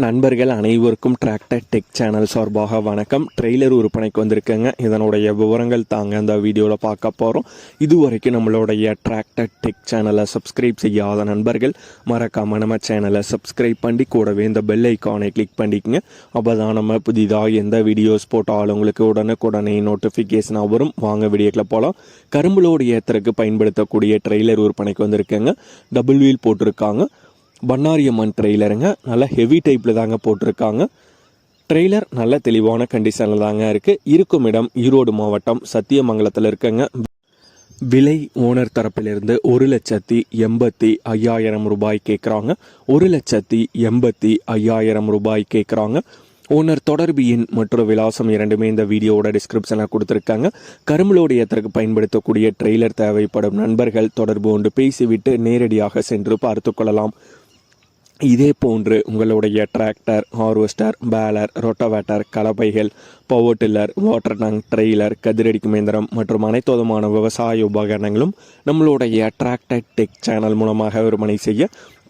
நண்பர்கள் அனைவருக்கும் tractor tech channel சார்பாக வணக்கம். ட்ரெய்லர் விற்பனைக்கு வந்திருக்கேங்க. இதனுடைய விவரங்கள் தாங்க அந்த வீடியோவில் பார்க்க போகிறோம் இதுவரைக்கும் நம்மளுடைய டிராக்டர் டெக் சேனலை சப்ஸ்கிரைப் செய்யாத நண்பர்கள் மறக்காமல் நம்ம சேனலை சப்ஸ்கிரைப் பண்ணி கூடவே இந்த பெல் ஐக்கானை கிளிக் பண்ணிக்கங்க. அப்போ தான் நம்ம புதிதாக எந்த வீடியோஸ் போட்டாலும் உங்களுக்கு உடனுக்குடனே நோட்டிஃபிகேஷனாக வரும். வாங்க வீடியோக்கில் போகலாம் கரும்புலோடு ஏத்தருக்கு பயன்படுத்தக்கூடிய ட்ரெய்லர் விற்பனைக்கு வந்திருக்கேங்க. டபுள் வீல் போட்டிருக்காங்க. பண்ணாரியம்மன் ட்ரெய்லருங்க. நல்ல ஹெவி டைப்பில் தாங்க போட்டிருக்காங்க. ட்ரெய்லர் நல்ல தெளிவான கண்டிஷனில் தாங்க இருக்குது இருக்கும் இடம் ஈரோடு மாவட்டம் சத்தியமங்கலத்தில் இருக்குங்க. விலை ஓனர் தரப்பிலிருந்து ஒரு லட்சத்தி எண்பத்தி ஐயாயிரம் ரூபாய் கேட்குறாங்க ஒரு லட்சத்தி எண்பத்தி ஐயாயிரம் ரூபாய் கேட்குறாங்க ஓனர் தொடர்பு எண் மற்றும் விலாசம் இரண்டுமே இந்த வீடியோவோட டிஸ்கிரிப்ஷனில் கொடுத்துருக்காங்க. கரும்புலோடு ஏத்தருக்கு பயன்படுத்தக்கூடிய ட்ரெய்லர் தேவைப்படும் நண்பர்கள் தொடர்பு கொண்டு பேசிவிட்டு நேரடியாக சென்று பார்த்து கொள்ளலாம். இதே போன்று உங்களுடைய tractor harvester baler rotavator கலப்பைகள் power tiller water tank trailer கதிரடிக்கும் இயந்திரம் மற்றும் அனைத்து விதமான விவசாய உபகரணங்களும் நம்மளுடைய டிராக்டர் டெக் சேனல் மூலமாக விற்பனை செய்ய